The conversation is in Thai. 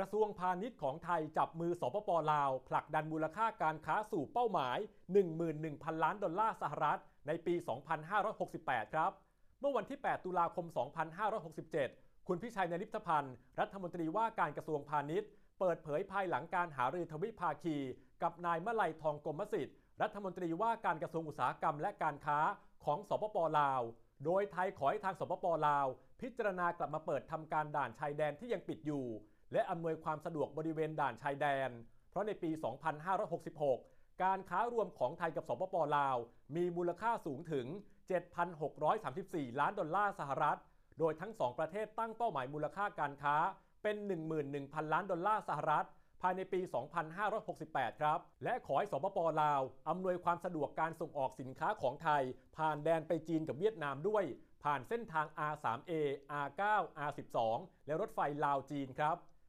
ระทรวงพาณิชย์ของไทยจับมือสปปลาว ผลักดันมูลค่าการค้าสู่เป้าหมาย 11,000 ล้านดอลลาร์สหรัฐ ในปี 2568 ครับ เมื่อวันที่ 8 ตุลาคม 2567 คุณพิชัยนริพพันธ์ รัฐมนตรีว่าการกระทรวงพาณิชย์ เปิดเผยภายหลังการหารือทวิภาคี กับนายมลัยทองกรมสิทธิ์ รัฐมนตรีว่าการกระทรวงอุตสาหกรรมและการค้าของสปปลาว โดยไทยขอให้ทางสปปลาว พิจารณากลับมาเปิดทำการด่านชายแดนที่ยังปิดอยู่ และอำนวยความสะดวกบริเวณด่านชายแดน เพราะในปี 2566 การค้ารวมของไทยกับสปปลาว มีมูลค่าสูงถึง 7,634 ล้านดอลลาร์สหรัฐ โดยทั้งสองประเทศตั้งเป้าหมายมูลค่าการค้าเป็น 11,000 ล้านดอลลาร์สหรัฐภายในปี 2568 ครับ และขอให้สปปลาว อำนวยความสะดวกการส่งออกสินค้าของไทย ผ่านแดนไปจีนกับเวียดนามด้วย ผ่านเส้นทาง R3A R9 R12 และรถไฟลาวจีนครับ